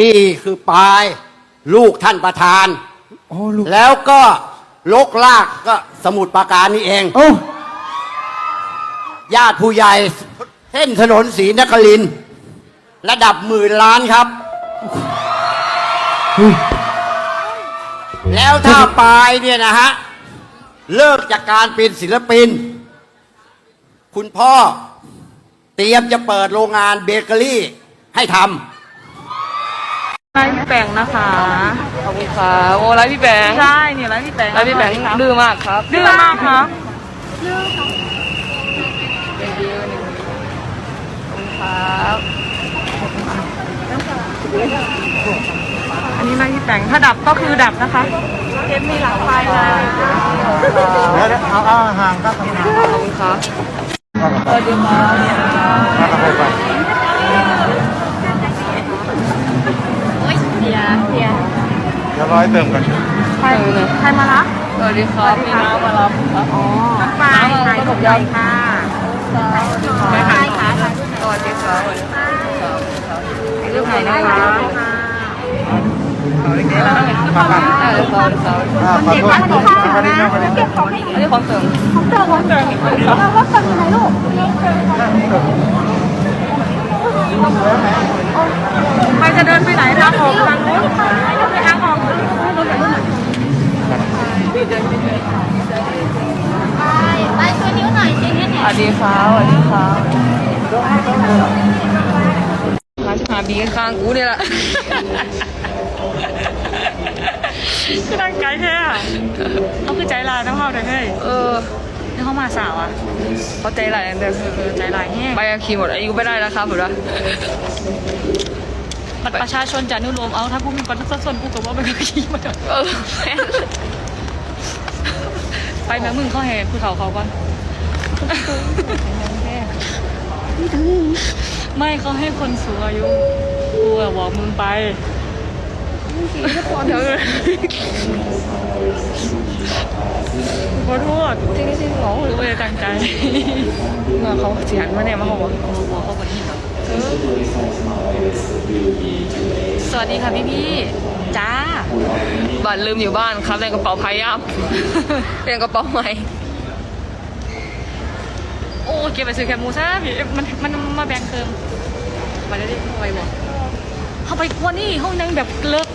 นี่คือปายลูกท่านประธาน อ๋อลูกแล้วก็ลกลากก็สมุดปราการนี่เองโอ้ญาติผู้ใหญ่เส้นถนนศรีนครินทร์ระดับหมื่นล้านครับ เฮ้ยแล้วถ้าปายเนี่ยนะฮะ เลิกจากการเป็นศิลปิน คุณพ่อเตรียมจะเปิดโรงงานเบเกอรี่ให้ท ไลฟ์พี่แปงนะคะ ขอบคุณครับโอ้ไลฟ์พี่แบงค์ใช่เนี่ยไลฟ์พี่แปงไลฟ์พี่แบงค์ดื้อมากครับดื้อมากครับครับอันนี้ไลฟ์พี่แปงถ้าดับก็คือดับนะคะเกมมีหลังไฟเลยเอาเอาห่างครับห่างขอบคุณครับสวัสดีครับไปไป เดียเดีย เดี๋ยวร้อยเติมกันใครใครมารับสวัสดีครับมีน้ำมารับครับอ๋อไฟไฟตกใจค่ะไฟค่ะสวัสดีครับเรื่องไหนนะคะมาครับได้เลยครับครับอ่าขอโทษสวัสดีครับสวัสดีครับอันนี้ของเสริมไปจะเดินไปไหนทางออกทางนู้นไปทางออก ไปช่วยนิ้วหน่อยช่วยนิ้วหสน่อยวัสดีครับสวัสดีครับร้านหาบีข้างๆกูเนี่ยแหละคือตั้งใจแค่เขาคือใจลายน้ำเข้าเลยเฮ้ยเออนี่เขามาสาวอะเขาใจร้ายอันเดียวเออใจลายแห้งใบขับขี่หมดอายุไม่ได้นะครับผมว่าบัตรประชาชนจะอนุโลมเอาถ้ากูมีบัตรประชาชนกูก็ว่าไปกับพี่มาเถอะเออ ไปแม่มึงเขาแห่ผู้เฒ่าเขาก่อน ไม่เขาให้คนสูงอายุกูอะบอกมึงไปเดี๋ยวขอโทษจริงจริงเหรอกูไม่ได้ตั้งใจเมื่อเขาเสียงมาเนี่ยมาเขาบอกโอ้โหเขาคนนี้ครับ สวัสดีค่ะพี่พี่ๆจ้าบัตรลืมอยู่บ้านครับในกระเป๋าพายามเป็นกระเป๋าใหม่โอ้เก็บไปซื้อแคบหมูซ่าพี่มันมันมาแบ่งเคิมไปได้ดิไปบอกเขาไปกวนนี่ห้องนั่งแบบเลิก